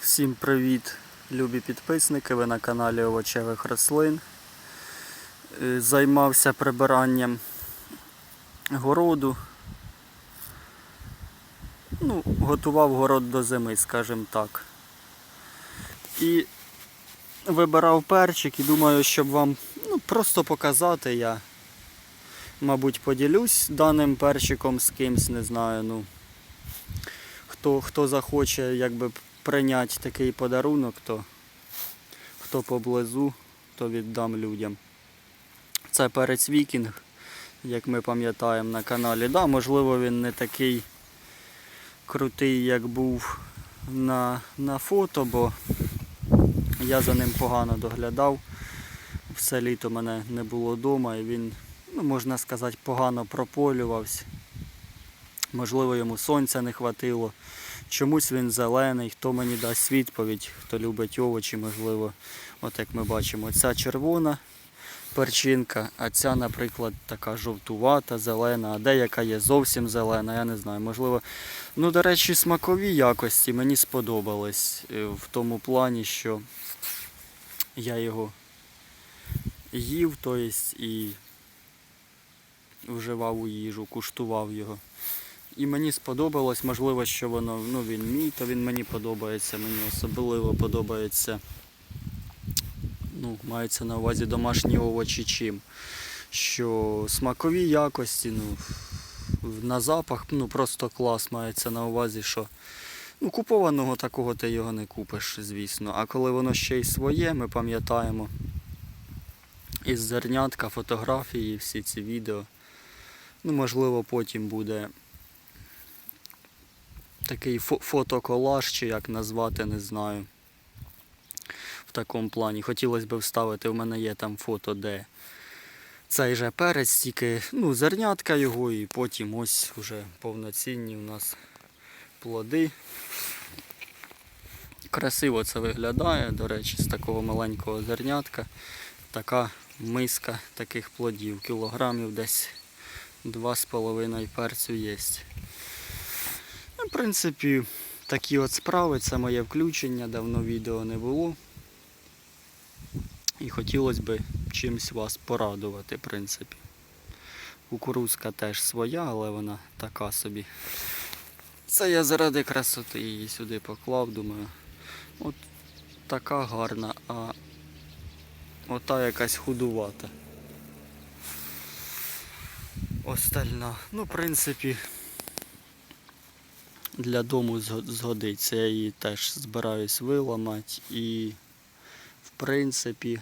Всім привіт, любі підписники. Ви на каналі Овочевих рослин. Е, Займався прибиранням городу. Ну, готував город до зими, скажімо так. І вибирав перчик і думаю, щоб вам ну, просто показати, я, мабуть, поділюсь даним перчиком з кимсь, не знаю. ну хто, хто захоче якби прийняти такий подарунок, то хто поблизу, то віддам людям. Це перець вікінг, як ми пам'ятаємо на каналі. Да, можливо, він не такий крутий, як був на, на фото, бо я за ним погано доглядав. Все літо мене не було вдома і він, ну, можна сказати, погано прополювався. Можливо, йому сонця не хватило. Чомусь він зелений, хто мені дасть відповідь, хто любить овочі, можливо, от як ми бачимо, ця червона перчинка, а ця, наприклад, така жовтувата, зелена, а деяка є зовсім зелена, я не знаю. Можливо, ну, до речі, смакові якості мені сподобались е, в тому плані, що я його їв, тобто і вживав у їжу, куштував його. І мені сподобалось, можливо, що воно, ну він мій, то він мені подобається. Мені особливо подобається, ну, мається на увазі домашні овочі чим. Що смакові якості, ну, на запах, ну просто клас мається на увазі, що ну, купованого такого ти його не купиш, звісно. А коли воно ще й своє, ми пам'ятаємо із зернятка, фотографії, всі ці відео. Ну, можливо, потім буде такий фотоколаж, чи як назвати, не знаю. В такому плані. Хотілося б вставити, в мене є там фото, де цей же перець, тільки ну, зернятка його, і потім ось вже повноцінні у нас плоди. Красиво це виглядає, до речі, з такого маленького зернятка. Така миска таких плодів, кілограмів десь 2,5 перцю є. В принципі, такі от справи, це моє включення, давно відео не було. І хотілося б чимось вас порадувати, в принципі. Кукурузка теж своя, але вона така собі. Це я заради красоти її сюди поклав, думаю. От така гарна, а ота якась худувата. Остальна. Ну, в принципі, для дому згодиться. Я її теж збираюсь виламати і, в принципі,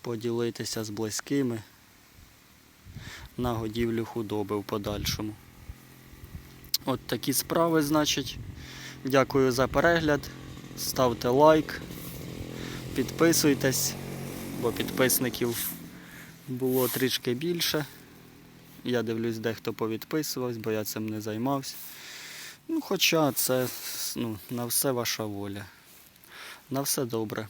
поділитися з близькими на годівлю худоби в подальшому. От такі справи, значить. Дякую за перегляд. Ставте лайк, підписуйтесь, бо підписників було трішки більше. Я дивлюсь, дехто повідписувався, бо я цим не займався. Ну, хоча це ну, на все ваша воля. На все добре.